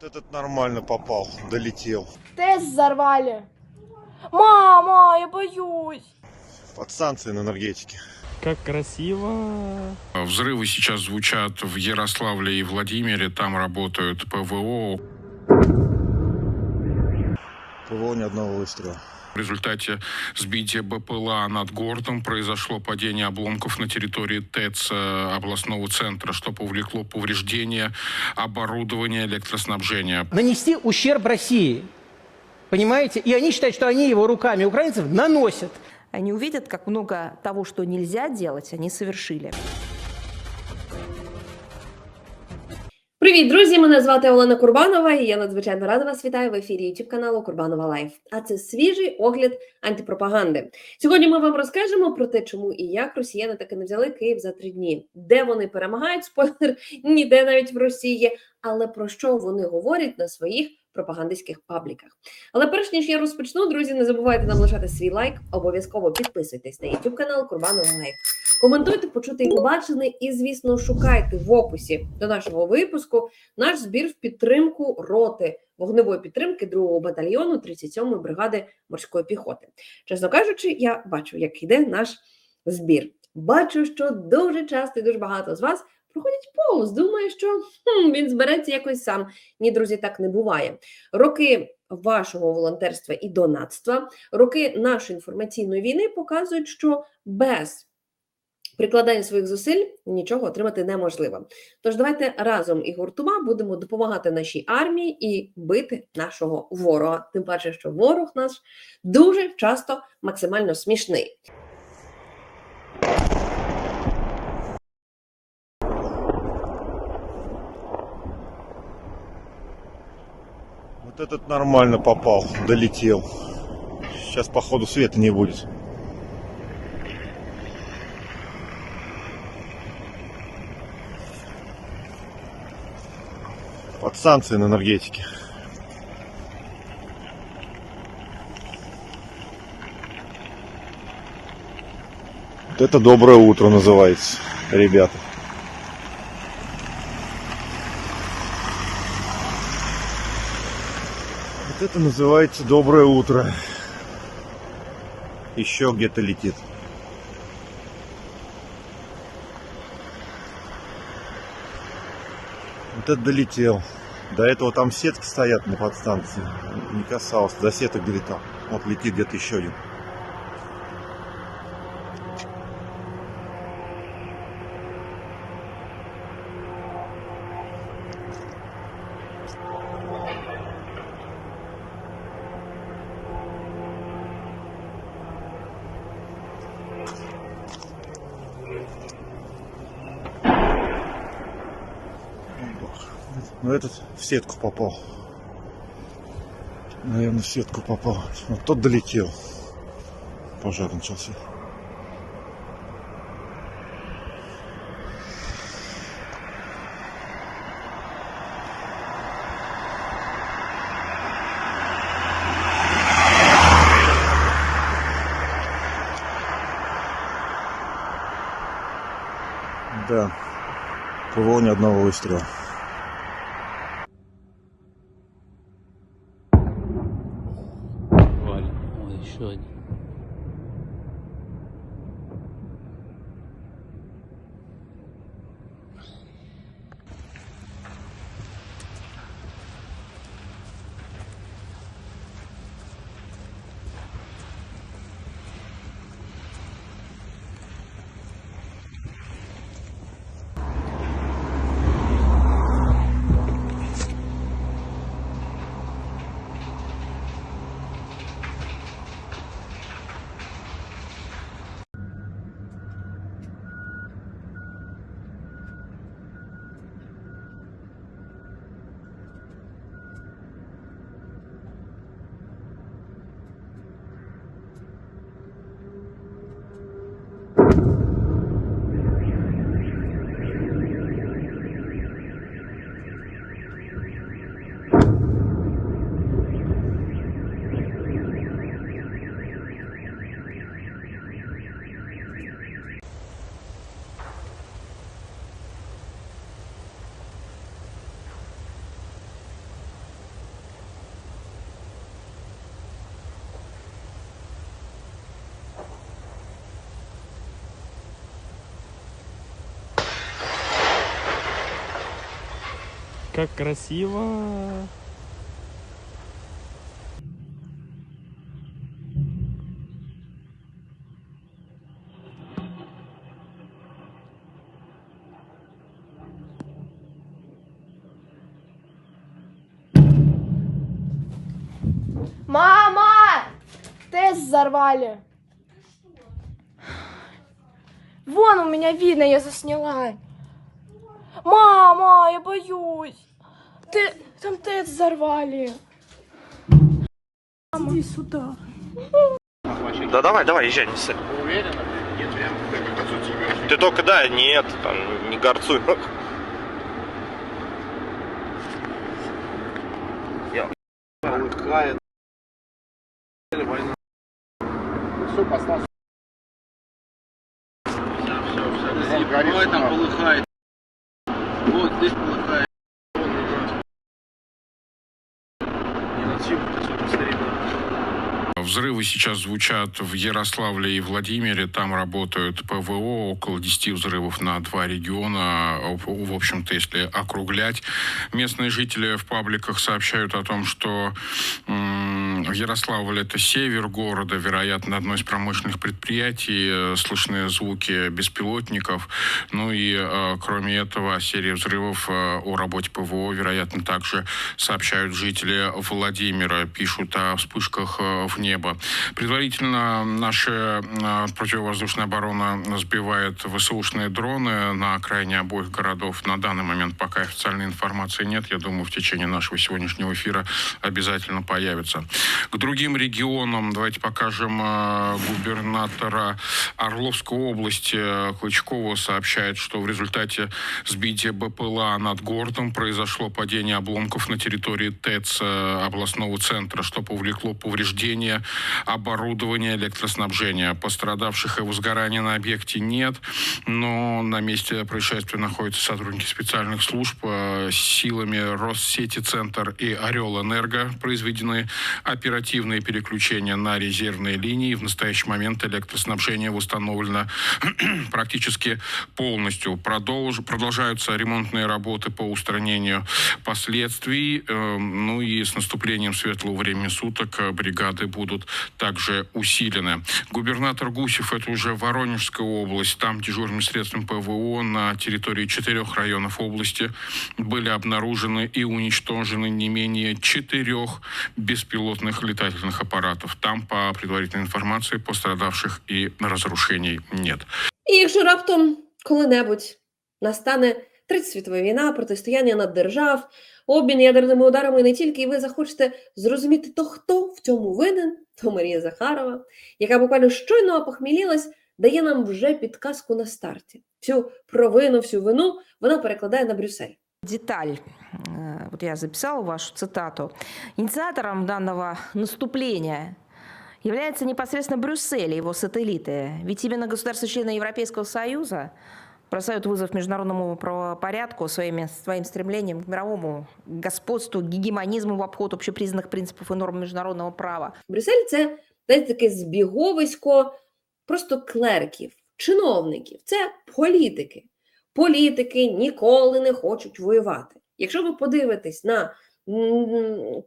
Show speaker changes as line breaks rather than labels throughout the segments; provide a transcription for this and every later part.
Вот этот нормально попал, долетел.
Тест взорвали. Мама, я боюсь.
Подстанции на энергетике.
Как красиво.
Взрывы сейчас звучат в Ярославле и Владимире. Там работают ПВО
всего ни одного выстрела.
В результате сбития БПЛА над городом произошло падение обломков на территории ТЭЦ э, областного центра, что повлекло повреждение оборудования электроснабжения.
Нанести ущерб России, понимаете? И они считают, что они его руками украинцев наносят.
Они увидят, как много того, что нельзя делать, они совершили.
Привіт, друзі! Мене звати Олена Курбанова, і я надзвичайно рада вас вітаю в ефірі youtube каналу Курбанова Лайф. А це свіжий огляд антипропаганди. Сьогодні ми вам розкажемо про те, чому і як росіяни таки не взяли Київ за три дні, де вони перемагають спойлер, ніде навіть в Росії, але про що вони говорять на своїх пропагандистських пабліках. Але перш ніж я розпочну, друзі, не забувайте нам лишати свій лайк, обов'язково підписуйтесь на youtube канал Курбанова Лайф. Коментуйте, почути і побачене, і, звісно, шукайте в описі до нашого випуску наш збір в підтримку роти вогневої підтримки 2-го батальйону 37-ї бригади морської піхоти. Чесно кажучи, я бачу, як йде наш збір. Бачу, що дуже часто і дуже багато з вас проходять повз. Думаю, що хм, він збереться якось сам. Ні, друзі, так не буває. Роки. Вашого волонтерства і донатства роки нашої інформаційної війни показують, що без прикладання своїх зусиль нічого отримати неможливо. Тож давайте разом і гуртома будемо допомагати нашій армії і бити нашого ворога. Тим паче, що ворог наш дуже часто максимально смішний.
Вот этот нормально попал, долетел. Сейчас, походу, света не будет. санкции на энергетике. Вот это доброе утро называется, ребята. Вот это называется доброе утро. Еще где-то летит. Вот это долетел. До этого там сетки стоят на подстанции. Не касалось. До сеток долетал. Вот летит где-то еще один. Но ну, этот в сетку попал. Наверное, в сетку попал. Вот тот долетел. Пожар начался. Да. ПВО ни одного выстрела.
как красиво!
Мама! Тест взорвали. Вон у меня видно, я засняла. Мама, я боюсь. Ты, там ТЭЦ взорвали. Мама. Иди сюда.
Да давай, давай, езжай, не ссы. Уверена? Нет, прям. Ты только, да, нет, там, не горцуй. Какая
война. Все, послал. Все, все, все. Ой, там полыхает. Вот, ты... 去。
Взрывы сейчас звучат в Ярославле и Владимире. Там работают ПВО, около 10 взрывов на два региона. В общем-то, если округлять. Местные жители в пабликах сообщают о том, что в Ярославле это север города, вероятно, одно из промышленных предприятий. Слышны звуки беспилотников. Ну и, э, кроме этого, о серии взрывов э, о работе ПВО, вероятно, также сообщают жители Владимира. Пишут о вспышках э, в небе неба. Предварительно наша а, противовоздушная оборона сбивает ВСУшные дроны на окраине обоих городов. На данный момент пока официальной информации нет. Я думаю, в течение нашего сегодняшнего эфира обязательно появится. К другим регионам давайте покажем а, губернатора Орловской области Клычкова сообщает, что в результате сбития БПЛА над городом произошло падение обломков на территории ТЭЦ а, областного центра, что повлекло повреждения оборудования электроснабжения. Пострадавших и возгорания на объекте нет, но на месте происшествия находятся сотрудники специальных служб. Э, с силами Россети Центр и Орел Энерго произведены оперативные переключения на резервные линии. В настоящий момент электроснабжение восстановлено практически полностью. Продолж, продолжаются ремонтные работы по устранению последствий. Э, ну и с наступлением светлого времени суток э, бригады будут будут также усилены. Губернатор Гусев, это уже Воронежская область, там дежурным средством ПВО на территории четырех районов области были обнаружены и уничтожены не менее четырех беспилотных летательных аппаратов. Там, по предварительной информации, пострадавших и разрушений нет.
И якщо раптом коли-небудь настане Третя світова війна, протистояння наддержав, обмін ядерними ударами не тільки і ви захочете зрозуміти, то хто в цьому винен, то Марія Захарова, яка буквально щойно опохмілілась, дає нам вже підказку на старті. Всю провину, всю вину вона перекладає на Брюссель.
деталь. Э, вот я записала вашу цитату. Инициатором данного наступления является непосредственно Брюссель и его сателлиты. Ведь именно государства-члены Европейского Союза бросают вызов международному правопорядку своими, своим стремлением к мировому господству, гегемонизму в обход общепризнанных принципов и норм міжнародного права.
Брюссель – це знаєте, таке збіговисько просто клерків, чиновників, це політики. Політики ніколи не хочуть воювати. Якщо ви подивитесь на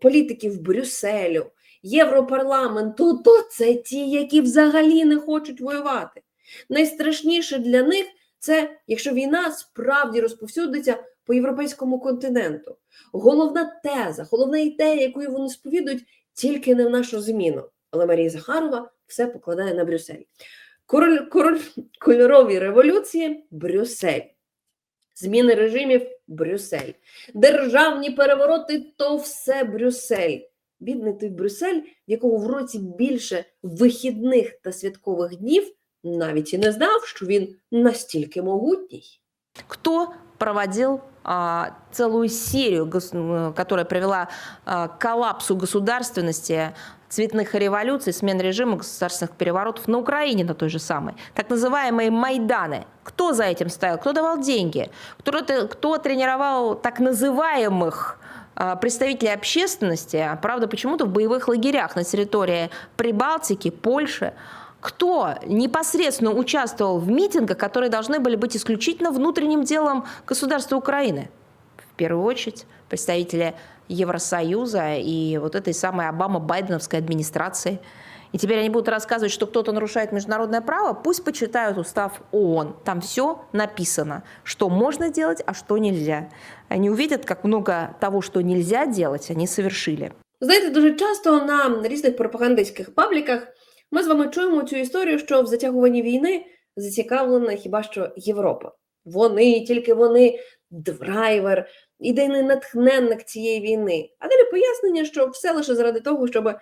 політиків Брюсселю, Європарламенту, то це ті, які взагалі не хочуть воювати. Найстрашніше для них це якщо війна справді розповсюдиться по європейському континенту. Головна теза, головна ідея, яку вони сповідують, тільки не в нашу зміну. Але Марія Захарова все покладає на Брюссель. Король король кольорові революції Брюссель. Зміни режимів Брюссель. Державні перевороти то все Брюссель. Бідний той Брюссель, в якого в році більше вихідних та святкових днів, навіть і не знав, що він настільки могутній.
Хто проводив а, целую серию, которая привела а, к коллапсу государственности, цветных революций, смен режима, государственных переворотов на Украине на той же самой. Так называемые Майданы. Кто за этим стоял? Кто давал деньги? Кто, кто тренировал так называемых а, представителей общественности, а, правда, почему-то в боевых лагерях на территории Прибалтики, Польши, кто непосредственно участвовал в митингах, которые должны были быть исключительно внутренним делом государства Украины. В первую очередь представители Евросоюза и вот этой самой Обама-Байденовской администрации. И теперь они будут рассказывать, что кто-то нарушает международное право, пусть почитают устав ООН. Там все написано, что можно делать, а что нельзя. Они увидят, как много того, что нельзя делать, они совершили.
Знаете, дуже часто на різних пропагандистських пабліках Ми з вами чуємо цю історію, що в затягуванні війни зацікавлена хіба що Європа. Вони, тільки вони драйвер, ідейний натхненник цієї війни. А далі пояснення, що все лише заради того, щоб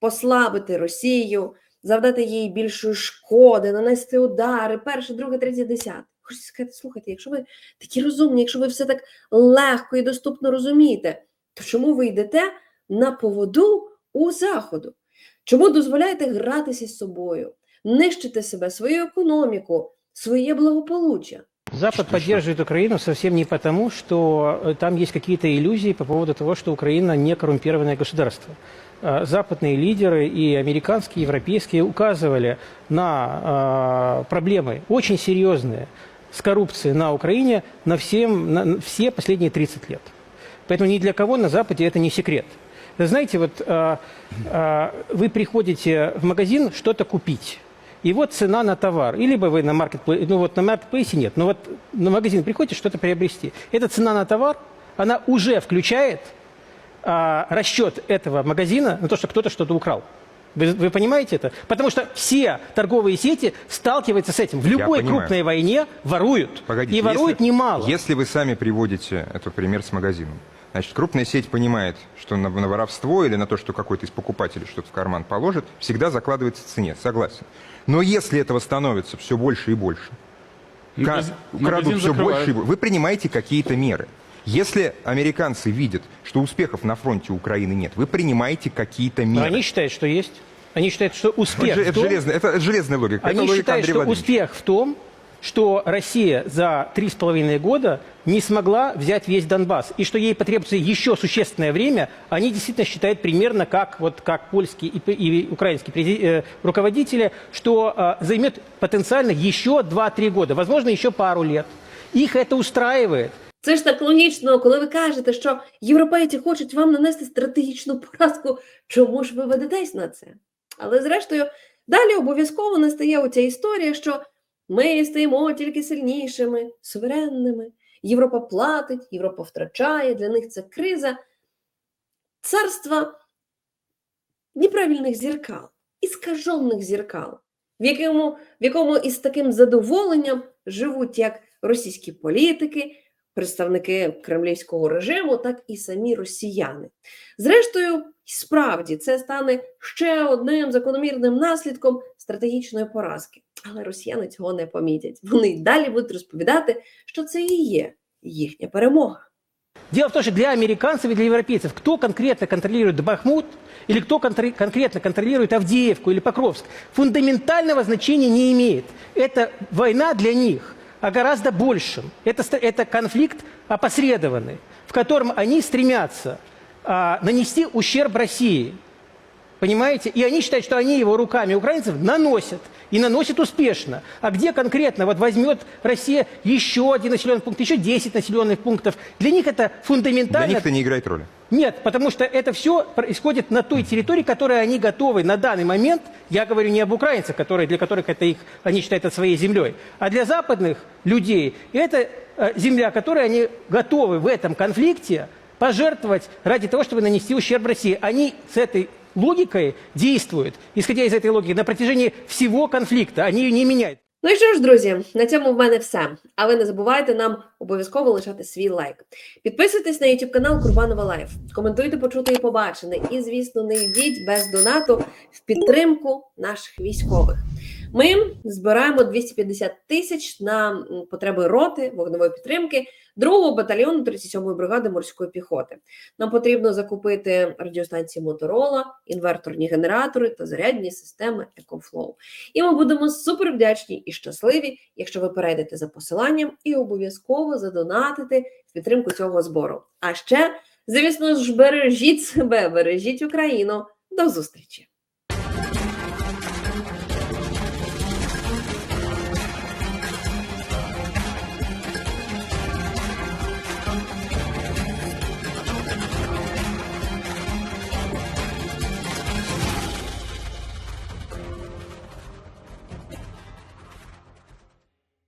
послабити Росію, завдати їй більшої шкоди, нанести удари, перше, друге, третє, десяте. Хочеться сказати, слухайте, якщо ви такі розумні, якщо ви все так легко і доступно розумієте, то чому ви йдете на поводу у Заходу? Чому дозволяєте гратися з собою, нищити себе, свою економіку, своє благополуччя?
Запад поддерживает Украину совсем не потому, что э, там есть какие-то иллюзии по поводу того, что Украина не коррумпированное государство. Э, западные лидеры и американские, и европейские указывали на э, проблемы очень серьезные с коррупцией на Украине на, всем, на все последние 30 лет. Поэтому ни для кого на Западе это не секрет. Знаете, вот э, э, вы приходите в магазин что-то купить. И вот цена на товар. И либо вы на маркетплейсе, ну вот на маркетплейсе нет, но вот на магазин приходите что-то приобрести. Эта цена на товар, она уже включает а, расчет этого магазина на то, что кто-то что-то украл. Вы, вы понимаете это? Потому что все торговые сети сталкиваются с этим. В любой крупной войне воруют.
Погодите,
и воруют
если,
немало.
Если вы сами приводите этот пример с магазином, Значит, крупная сеть понимает, что на, на воровство или на то, что какой-то из покупателей что-то в карман положит, всегда закладывается в цене, согласен. Но если этого становится все больше и больше, Магазин, крадут все больше и больше, вы принимаете какие-то меры. Если американцы видят, что успехов на фронте Украины нет, вы принимаете какие-то меры.
Но они считают, что есть. Они считают, что успех
это,
в том...
Это железная, это железная логика.
Они это
логика
считают,
Андрея
что успех в том, что Россия за три с половиной года не смогла взять весь Донбасс, и что ей потребуется еще существенное время, они действительно считают примерно как, вот, как польские и, и украинские э, руководители, что э, займет потенциально еще 2-3 года, возможно, еще пару лет. Их это устраивает.
Це ж так логічно, коли ви кажете, що європейці хочуть вам нанести стратегічну поразку, чому ж ви ведетесь на це? Але зрештою, далі обов'язково настає оця історія, що ми стаємо тільки сильнішими, суверенними. Європа платить, Європа втрачає, для них це криза. Царство неправильних зіркал, іскажених зіркал, в якому, в якому із таким задоволенням живуть як російські політики, представники кремлівського режиму, так і самі росіяни. Зрештою, справді це стане ще одним закономірним наслідком стратегічної поразки. Але росіяни цього не помітять. Вони й далі будуть розповідати, що це і є їхня перемога.
Дело в том, что для американцев и для европейцев, кто конкретно контролирует Бахмут или кто конкретно контролирует Авдеевку или Покровск, фундаментального значения не имеет. Это война для них о гораздо большем. Это, это конфликт опосредованный, в котором они стремятся а, нанести ущерб России. Понимаете? И они считают, что они его руками украинцев наносят. И наносят успешно. А где конкретно? Вот возьмет Россия еще один населенный пункт, еще 10 населенных пунктов. Для них это фундаментально...
Для них это не играет роли.
Нет, потому что это все происходит на той территории, которой они готовы на данный момент, я говорю не об украинцах, которые, для которых это их, они считают это своей землей, а для западных людей это э, земля, которой они готовы в этом конфликте пожертвовать ради того, чтобы нанести ущерб России. Они с этой логикой действуют, исходя из этой логики, на протяжении всего конфликта. Они ее не меняют.
Ну і що ж, друзі, на цьому в мене все. Але не забувайте нам обов'язково лишати свій лайк. Підписуйтесь на YouTube канал Курбанова Лайф. Коментуйте, почути і побачене. І, звісно, не йдіть без донату в підтримку наших військових. Ми збираємо 250 тисяч на потреби роти вогневої підтримки другого батальйону 37-ї бригади морської піхоти. Нам потрібно закупити радіостанції Моторола, інверторні генератори та зарядні системи EcoFlow. І ми будемо супер вдячні і щасливі, якщо ви перейдете за посиланням і обов'язково задонатите в підтримку цього збору. А ще, звісно ж, бережіть себе, бережіть Україну. До зустрічі!